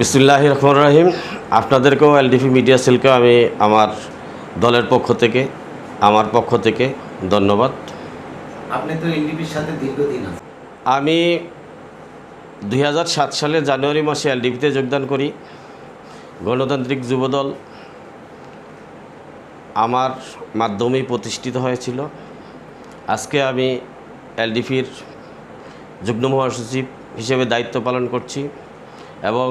বিসমুল্লাহ রহমান রাহিম। আপনাদেরকেও LDP media সেলকেও আমি আমার দলের পক্ষ থেকে আমার পক্ষ থেকে ধন্যবাদ। আপনি তো এনডিপির সাথে দীর্ঘদিন আমি দু হাজার সাত সালে জানুয়ারি মাসে এলডিপিতে যোগদান করি। গণতান্ত্রিক যুবদল আমার মাধ্যমেই প্রতিষ্ঠিত হয়েছিল। আজকে আমি এলডিপির যুগ্ম মহাসচিব হিসেবে দায়িত্ব পালন করছি এবং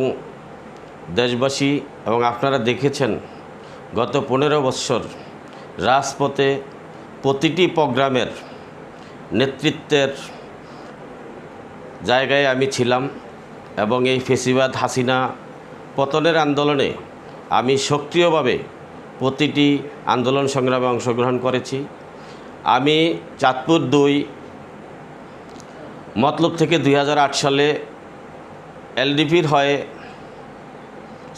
দেশবাসী এবং আপনারা দেখেছেন গত পনেরো বৎসর রাজপথে প্রতিটি প্রোগ্রামের নেতৃত্বের জায়গায় আমি ছিলাম এবং এই ফেসিবাদ হাসিনা পতনের আন্দোলনে আমি সক্রিয়ভাবে প্রতিটি আন্দোলন সংগ্রামে অংশগ্রহণ করেছি। আমি চাঁদপুর দুই মতলব থেকে দুই হাজার আট সালে এলডিপির হয়ে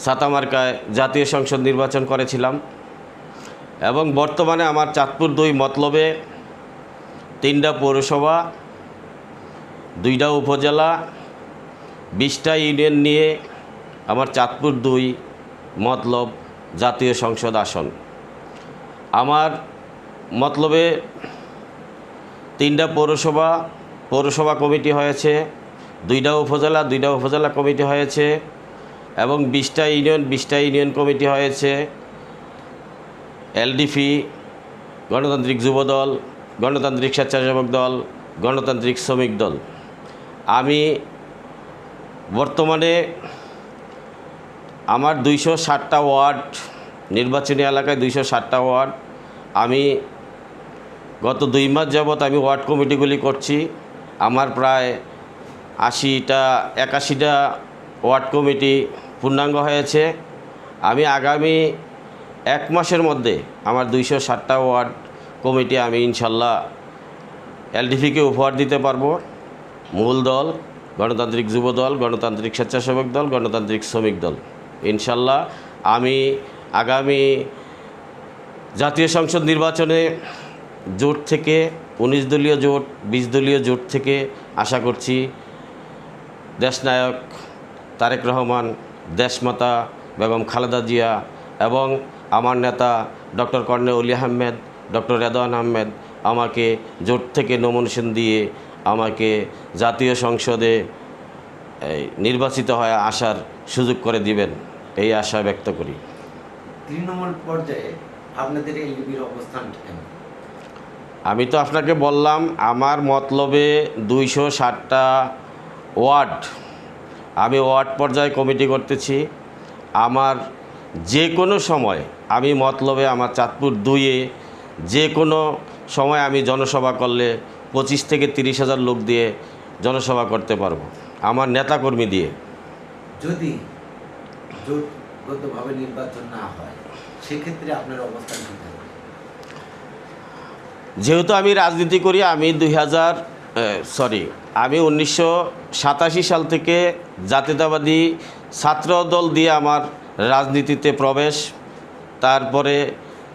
সাতামার্কায় জাতীয় সংসদ নির্বাচন করেছিলাম। এবং বর্তমানে আমার চাঁদপুর দুই মতলবে তিনটা পৌরসভা, দুইটা উপজেলা, বিশটা ইউনিয়ন নিয়ে আমার চাঁদপুর দুই মতলব জাতীয় সংসদ আসন। আমার মতলবে তিনটা পৌরসভা পৌরসভা কমিটি হয়েছে, দুইটা উপজেলা দুইটা উপজেলা কমিটি হয়েছে এবং বিশটা ইউনিয়ন বিশটা ইউনিয়ন কমিটি হয়েছে। এলডিপি, গণতান্ত্রিক যুবদল গণতান্ত্রিক স্বেচ্ছাসেবক দল, গণতান্ত্রিক শ্রমিক দল। আমি বর্তমানে আমার দুইশো ষাটটা ওয়ার্ড, নির্বাচনী এলাকায় দুইশো ষাটটা ওয়ার্ড। আমি গত দুই মাস যাবৎ আমি ওয়ার্ড কমিটিগুলি করছি। আমার প্রায় আশিটা, একাশিটা ওয়ার্ড কমিটি পূর্ণাঙ্গ হয়েছে। আমি আগামী এক মাসের মধ্যে আমার দুইশো ষাটটা ওয়ার্ড কমিটি আমি ইনশাল্লাহ এলডিপিকে উপহার দিতে পারব। মূল দল, গণতান্ত্রিক যুব দল, গণতান্ত্রিক স্বেচ্ছাসেবক দল, গণতান্ত্রিক শ্রমিক দল। ইনশাল্লাহ আমি আগামী জাতীয় সংসদ নির্বাচনে জোট থেকে উনিশ দলীয় জোট, বিশ দলীয় জোট থেকে আশা করছি দেশনায়ক তারেক রহমান দেশমাতা বেগম খালেদা জিয়া এবং আমার নেতা ডক্টর কর্ণে অলি আহমেদ ডক্টর রেদওয়ান আহমেদ আমাকে জোট থেকে নমিনেশন দিয়ে আমাকে জাতীয় সংসদে নির্বাচিত হয়ে আসার সুযোগ করে দিবেন। এই আশা ব্যক্ত করি। তৃণমূল পর্যায়ে আপনাদের এনডিপির অবস্থান আমি তো আপনাকে বললাম আমার মতলবে দুইশো ষাটটা ওয়ার্ড আমি ওয়ার্ড পর্যায়ে কমিটি করতেছি। আমার যে কোনো সময় আমি মতলবে আমার চাঁদপুর দুইয়ে যে কোনো সময় আমি জনসভা করলে পঁচিশ থেকে তিরিশ হাজার লোক দিয়ে জনসভা করতে পারব আমার নেতাকর্মী দিয়ে। যদি জোটগতভাবে নির্বাচন না হয় সেক্ষেত্রে আপনার অবস্থান কী থাকবে? যেহেতু আমি রাজনীতি করি আমি দুই হাজার সরি আমি উনিশশো সাতাশি সাল থেকে জাতীয়তাবাদী ছাত্র দল দিয়ে আমার রাজনীতিতে প্রবেশ। তারপরে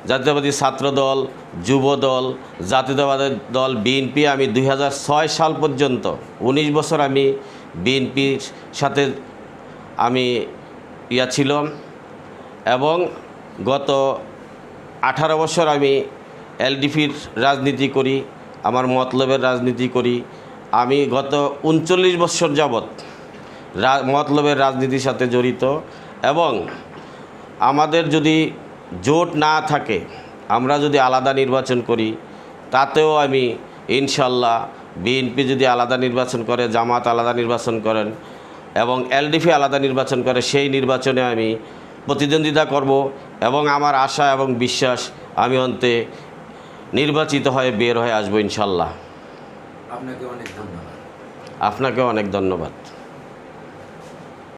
জাতীয়তাবাদী ছাত্র দল যুব দল জাতীয়তাবাদী দল, বিএনপি আমি দু হাজার ছয় সাল পর্যন্ত ১৯ বছর আমি বিএনপির সাথে আমি ইয়া ছিলাম এবং গত আঠারো বছর আমি এলডিপির রাজনীতি করি, আমার মতলবের রাজনীতি করি আমি গত উনচল্লিশ বছর যাবৎ মতলবের রাজনীতির সাথে জড়িত এবং আমাদের যদি জোট না থাকে, আমরা যদি আলাদা নির্বাচন করি, তাতেও আমি ইনশাল্লাহ বিএনপি যদি আলাদা নির্বাচন করে, জামাত আলাদা নির্বাচন করেন এবং এলডিপি আলাদা নির্বাচন করে, সেই নির্বাচনে আমি প্রতিদ্বন্দ্বিতা করব এবং আমার আশা এবং বিশ্বাস আমি অন্তে নির্বাচিত হয়ে বের হয়ে আসব ইনশাল্লাহ। আপনাকে অনেক ধন্যবাদ। আপনাকে অনেক ধন্যবাদ।